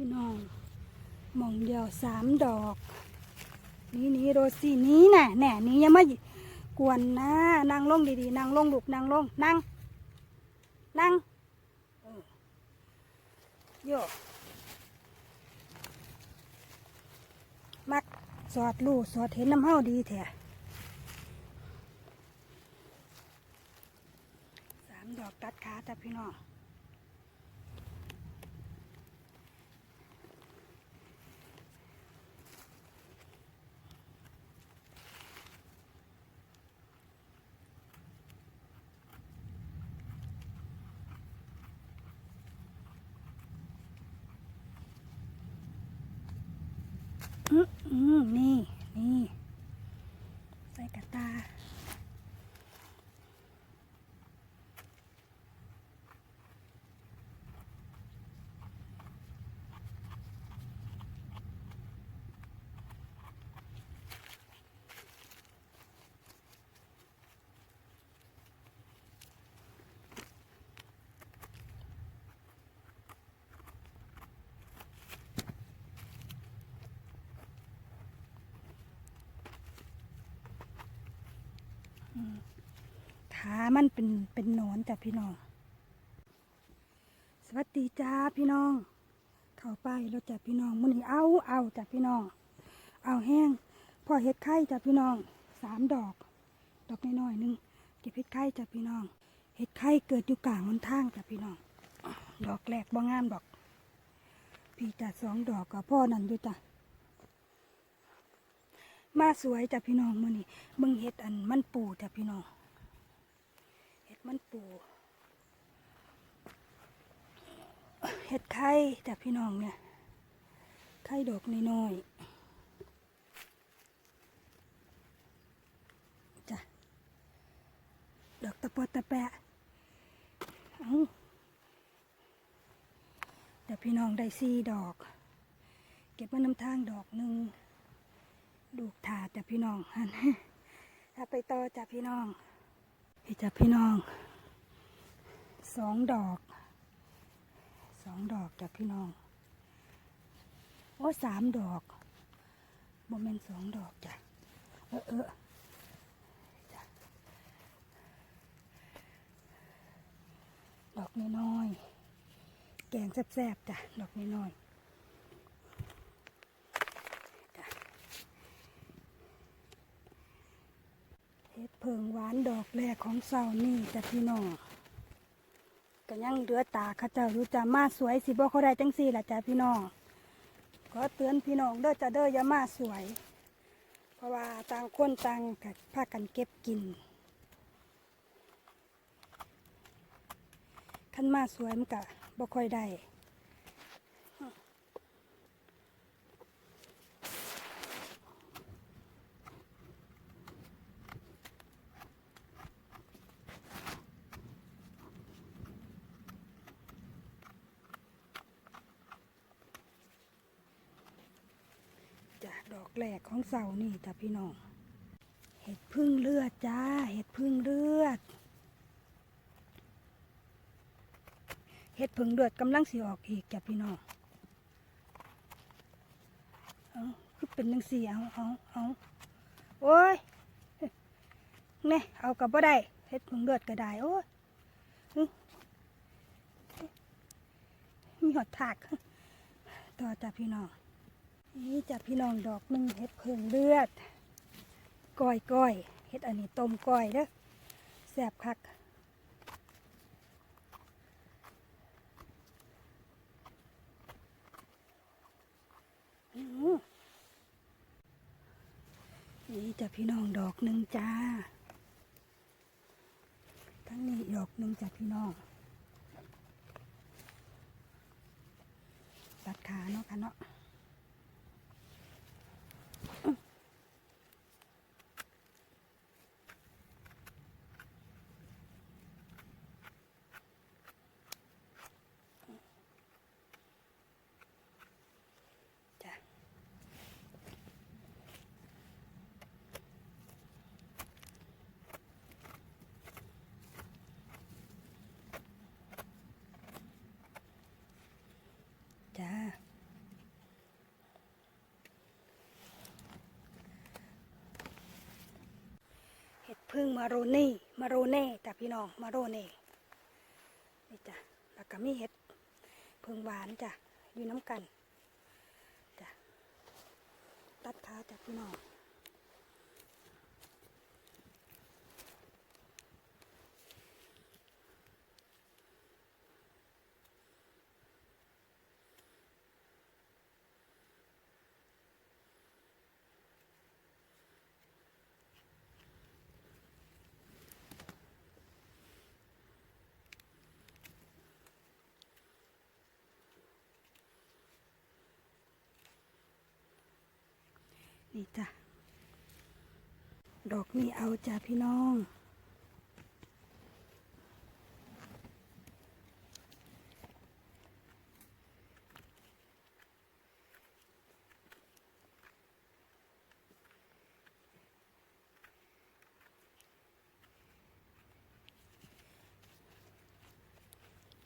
พี่น้องมองเดียวสามดอก นี่นี่โรซี่นี้น่ะแหน่นี้ยังไม่กวนนะนั่งลงดีๆนั่งลงลูกนั่งลงนั่งนั่งเออโยกมักสอดลูกสอดเห็นน้ำเฮาดีแท้สามดอกตัดขาจ้ะพี่น้อง นี่ นี่ ใส่กระตา ขามันเป็นเป็นหนอนจ้ะพี่น้อง สวัสดีจ้าพี่น้อง เข้าไปแล้วจ้ะพี่น้องมื้อนี้เอาเอาจ้ะพี่น้อง เอาแห้งพอเห็ดไข่จ้ะพี่น้องสามดอก ดอกน้อยๆหนึงเก็บเห็ดไข่จ้ะพี่น้อง เห็ดไข่เกิดอยู่กลางหนทางจ้ะพี่น้อง ดอกแรกบ่งามดอก พี่จ้ะสองดอกกับพ่อนั่นอยู่จ้ะ มาสวยจ้ะพี่น้องมื้อนี้เบิ่งเห็ดอันมันปูจ้ะพี่น้องเห็ดมันปูเห็ดไข่จ้ะพี่น้องเนี่ยไข่ดอกน้อยๆจ้ะดอกตะปอตะแปะเอาเดี๋ยวพี่น้องได้สี่ดอก เก็บมาน้ำทางดอกหนึ่ง ดูกถาจ้ะพี่น้องหันถ้าไปต่อจ้ะพี่น้องพี่จ้ะพี่น้องสองดอกสองดอกจ้ะพี่น้องโอ้สามดอกโมเมนสองดอกจ้ะเออเออจ้ะดอกน้อยๆแกงแซ่บๆจ้ะดอกน้อยๆ เห็ดเพิงหวานดอกแรกของเสานี่จ้ะพี่น้องก็ยังเดือตาข้าเจ้าอยู่จ้ะมาสวยสิบ่เขาได้จังสี่ล่ะจ้ะพี่น้องขอเตือนพี่น้องเด้อจ้ะเด้ออย่ามาสวย เพราะว่าต่างคนต่างกัพากันเก็บกินขันมาสวยมันก็บ่ค่อยได้ จากดอก แรกของเสานี่จ้ะพี่น้อง เห็ดพึ่งเลือดจ้า เห็ดพึ่งเลือด เห็ดพึ่งเลือดกำลังสิออกอีกจ้ะพี่น้อง เอาคือเป็นจังสีเอาเอาเอาโอ้ยเนี่ยเอากับบ่ได้ เห็ดพึ่งเลือดก็ได้โอ้ยมีหอดถากต่อจ้ะพี่น้อง นี่จ้ะพี่น้องดอกหนึ่งเห็ดเพิงเลือดก้อยก้อยเห็ดอันนี้ต้มก้อยเด้อแซ่บคักนี่จ้ะพี่น้องดอกหนึ่งจ้า ทั้งนี้ดอกหนึ่งจ้ะพี่น้องตัดขาเนาะค่ะเนาะจ้า พึ่งมาโรเน่มาโรเน่จ้ะพี่น้องมาโรเน่นี่จ้ะแล้วก็มีเห็ดพึ่งหวานจ้ะอยู่น้ำกันจ้ะตัดขาจ้ะพี่น้อง นี่จ้ะ ดอกนี่เอาจ้ะพี่น้อง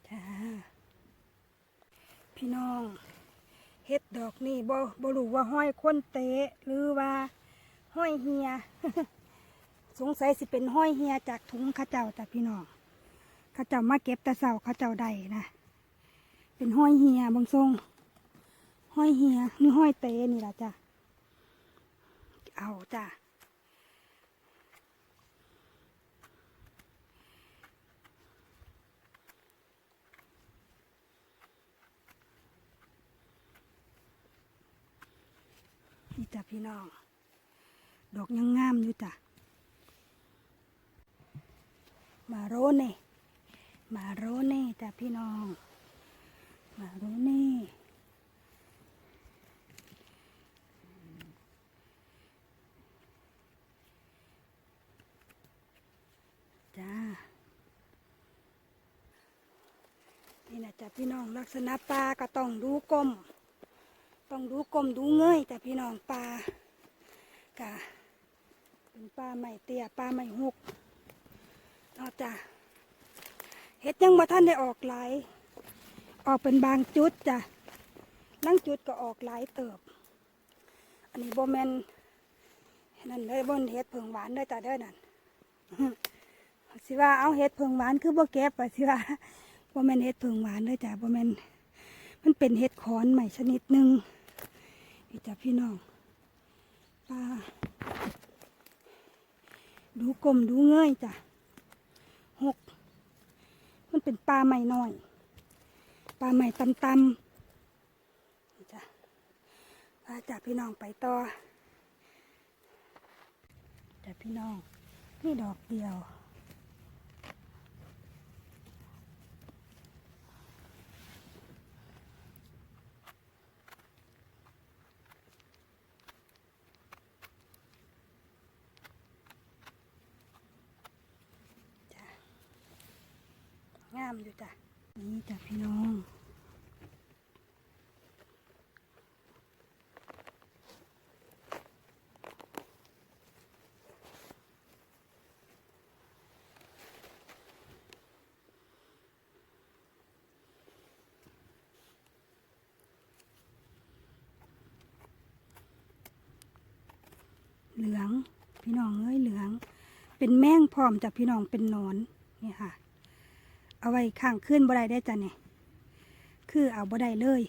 จ้าพี่น้องเฮ็ดดอกนี่บ่บ่รู้ว่าห้อยคนเตะหรือว่าห้อยเฮีย สงสัยสิเป็นห้อยเฮียจากถุงข้าเจ้าแต่พี่น้องข้าเจ้ามาเก็บแต่เสาข้าเจ้าใดนะเป็นห้อยเฮียบางทรงห้อยเฮียหรือห้อยเตะนี่ล่ะจ้ะเอาจ้ะ นี่จ้ะพี่น้อง ดอกยังงามอยู่จ้ะ มาโรเน่ มาโรเน่จ้ะพี่น้อง มาโรเน่จ้า นี่นะจ้ะพี่น้องลักษณะปลาก็ต้องดูกลม ต้องดูกลมดูเงยแต่พี่น้องปลากะเป็นปลาใหม่เตี้ยปลาใหม่หุกเนอกจากเห็ดยังมาท่านได้ออกหลายออกเป็นบางจุดจ้ะนั่งจุดก็ออกหลายเติบ อันนี้โบแมนนั่นเลยบนเห็ดเพิงหวานด้อจ้ะเด้อนั่นสิว่าเอาเห็ดเพิงหวานคือโบ่เก็บไปสิว่าโบแมนเห็ดเพิงหวานด้อจ้ะโบแมนมันเป็นเห็ดขอนใหม่ชนิดหนึ่ง นี่จ้ะพี่น้องปลาดูกลมดูเงยจ้ะหกมันเป็นปลาใหม่น้อยปลาใหม่ตำตำจ้ะพาจากพี่น้องไปต่อจ้ะพี่น้องนี่ดอกเดียวามอยู่จ้ะ นี่จ้ะพี่น้องเหลืองพี่น้องเอ้ยเหลือง เป็นแมงพร้อมจากพี่น้องเป็นนอนนี่ค่ะ เอาไว้ข้างขึ้นบ่ได้ได้จ้ะเนี่ยคือเอาบ่ได้เลย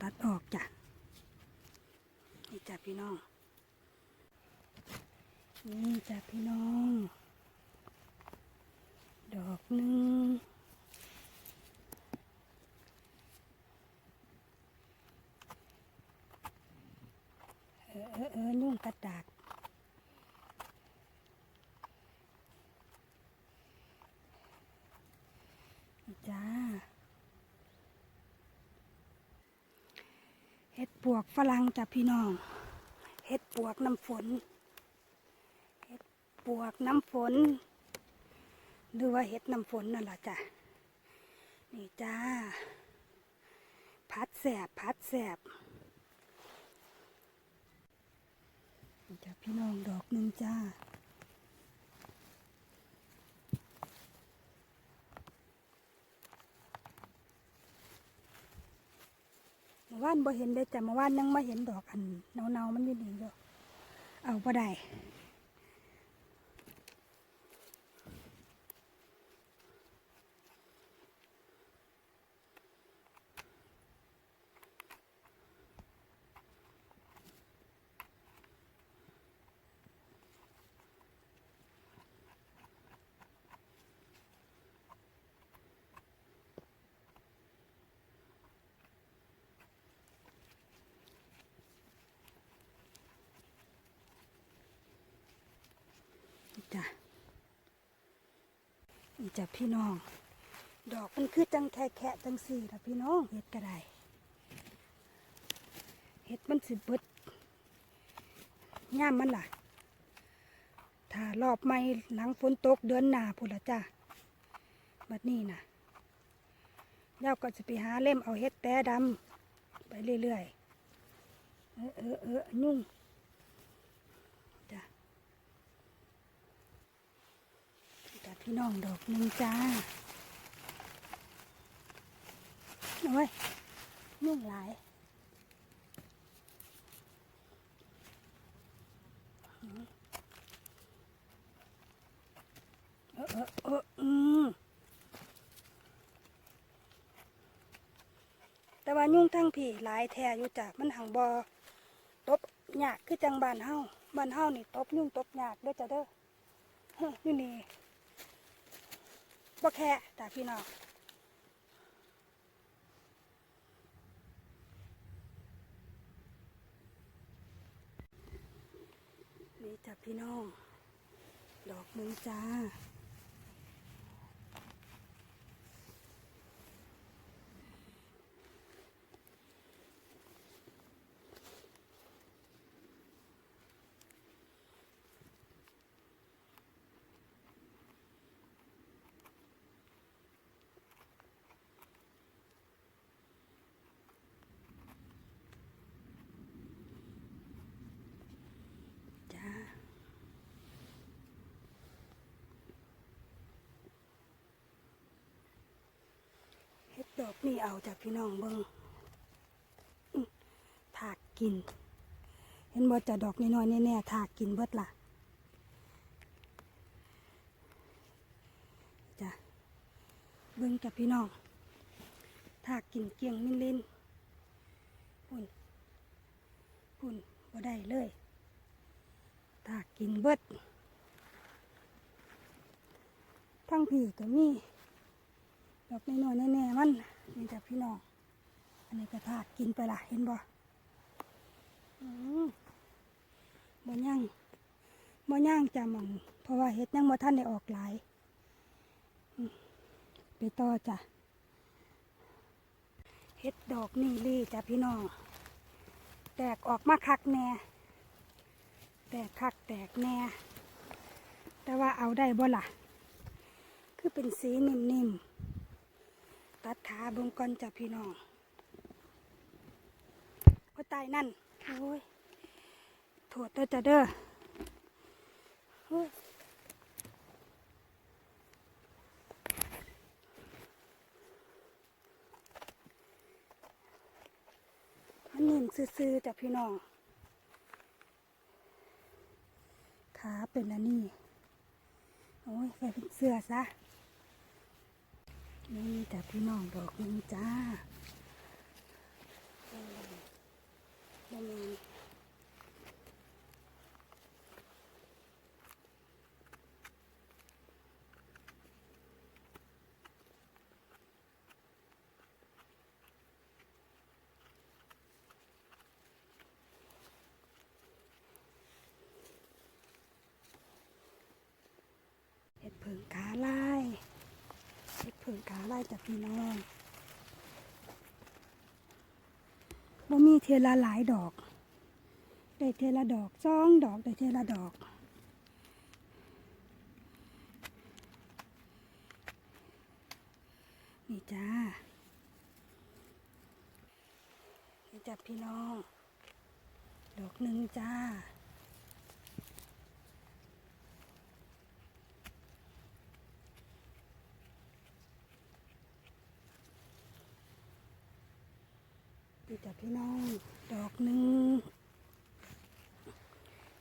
ตัดออกจ้ะนี่จ้ะพี่น้องนี่จ้ะพี่น้อง ดอกหนึ่งเออเออเออยุ่งกัดดาก นี่จ้า เห็ดป วกฝรั่งจ้ะพี่น้อง เห็ดปวกน้ำฝน เห็ดปวกน้ำฝน หรือว่าเห็ดน้ำฝนนั่นแหละจ้ะ นี่จ้า พัดแสบพัดแสบจ้ะพี่น้องดอกหนึ่งจ้า เมื่อ ว่านบ่เห็นได้แต่เมื่อวานยังไม่เห็นดอกอันเนาๆมันอยู่ดีอยู่เอาบ่ได้ นี่จ้ะพี่น้อง ดอกมันคือจังแค่แค่จังสี่ละพี่น้องเห็ดก็ได้เห็ดมันสิเบิดย่ามมันล่ะ ถ้ารอบไม่หลังฝนตกเดือนหนาพุ่นละจ้ะบัดนี้นะเย้าก็จะไปหาเล่มเอาเห็ดแต่ดำไปเรื่อยๆ เออเออเออยุ่งจ้ะจ้ะ พี่น้องดอกหนึ่งจ้าโอ้ยยุ่งหลายเออเออเอออืมแต่ว่ายุ่งทั้งผีหลายแท้อยู่จ้ะมันหังบอตบหยากคือจังบานเฮาบานเฮานี่ตบยุ่งตบหยากเด้อจ้ะเด้ออยู่นี่ บ่แค่แต่พี่น้องนี่จ้ะพี่น้อง ดอกมึงจ้า ดอกนี่เอาจากพี่น้องเบิ่งถากกิน เห็นบ่จะดอกน้อยๆแน่ๆถากกินเบิดล่ะจ้ะเบิ่งกับพี่น้องถากกินเกียงมินลินพุ่นพุ่นบ่ได้เลยถากกินเบิดทั้งพี่ก็มี ดอกน้อยๆแน่ๆมันนี่จ้ะพี่น้องอันนี้ก็ทากกินไปละเห็นบ่มบ่ย่างบ่ย่างจ้ะมองเพราะว่าเห็ดยังบ่ท่านได้ออกหลายไปต่อจ้ะเห็ดดอกนี่ลี่จ้ะพี่น้องแตกออกมาคักแน่แตกคักแตกแน่แต่ว่าเอาได้บ่ล่ะ คือเป็นสีนิ่มๆ ตัดขาเบิ่งก่อนจ้ะพี่น้องโอ้ตายนั่น โอ้ยโถดเด้อจ้ะเด้อโอ้ยมันนิ่มซื่อๆจ้ะพี่น้องขาเป็นอันนี้ โอ้ยไปเป็นเสื้อซะ นี่แต่พี่น้องดอกนึงจ้าบะมีเห็ดเผิงขาลาย เห็ดเผิงขาไล่จากพี่น้องบ่มีเทละหลายดอก ได้เทละดอกสองดอกได้เทละดอกนี่จ้า นี่จ้ะพี่น้อง ดอกหนึ่งจ้า พี่จากพี่น้อง ดอกหนึ่ง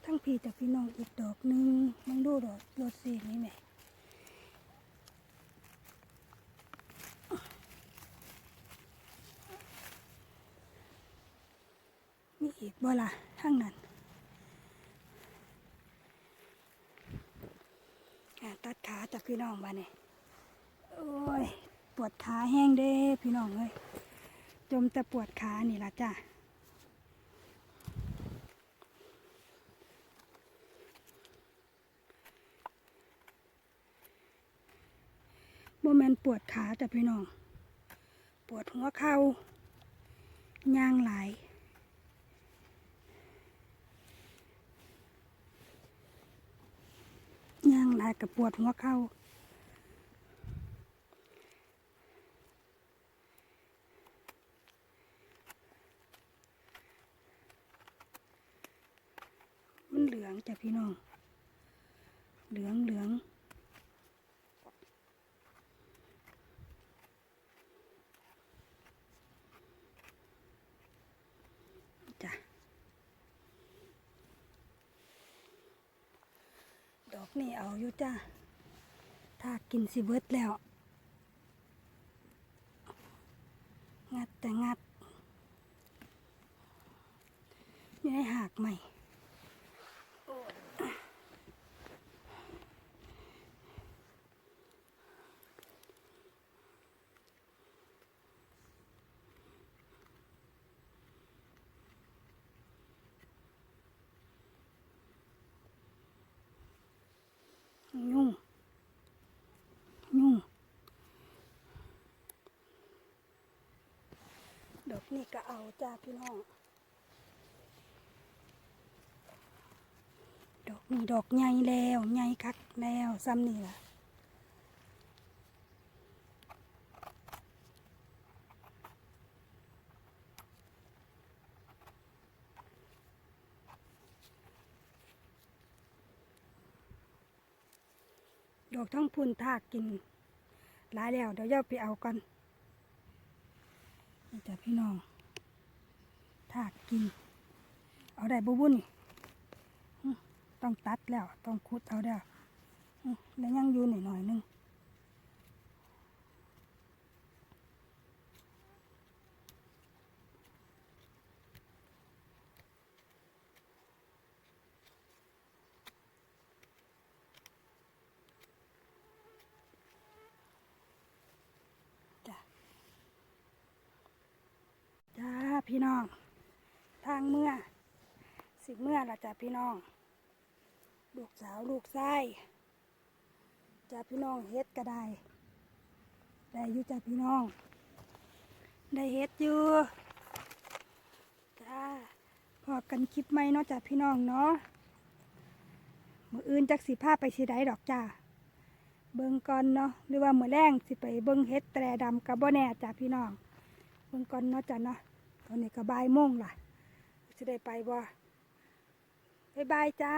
ทั้งพี่จากพี่น้องอีกดอกหนึ่งมังดูดอกรถสีนี่แหม่มีอีกบ่ล่ะทั้งนั้นตัดขาจากพี่น้องบ้านี่ยโอ้ย ปวดขาแห้งเด้พี่น้องเอ้ย จมแต่ปวดขานี่ละจ้ะโมแมนปวดขาจ้ะพี่น้อง ปวดหัวเข่าย่างไหลย่างไหลกับปวดหัวเข่า มันเหลืองจ้ะพี่น้อง เหลืองเหลืองจ้ะดอกนี่เอาอยู่จ้าถ้ากินสิเบิดแล้ว งัดแต่งัดอยู่ในหากใหม่ ยุ่ง ยุ่ง ดอกนี่ก็เอาจ้าพี่น้อง ดอกนี่ดอกใหญ่แล้ว ใหญ่คักแล้วซ้ำนี่ล่ะ อกทั้งพุ่นทากกิน หลายแล้ว เดี๋ยวย่าไปเอากันนี่จ้ะพี่น้องทากกิน เอาได้บุบุนี่ต้องตัดแล้ว ต้องคุดเอาแล้วแล้วยังอยู่หน่อยหน่อยนึง พี่น้อง ทางเมื่อ สิเมื่อละจ้ะพี่น้อง ลูกสาวลูกชายจ้ะพี่น้องเฮ็ดก็ได้ได้อยู่จ้ะพี่น้อง ได้เฮ็ดอยู่จ้าพอกันคลิปไหมเนาะจ้ะพี่น้องเนาะมืออื่นจักสิพาไปสิได้ดอกจ้าเบิ่งก่อนเนาะหรือว่ามือแรงสิไปเบิ่งเฮ็ดแตรดำกับบ่แน่จ้ะพี่น้องเบิ่งก่อนเนาะจ้ะเนาะ ตอนนี้ก็บ่ายโมงล่ะจะได้ไปบ่บ๊ายบายจ้า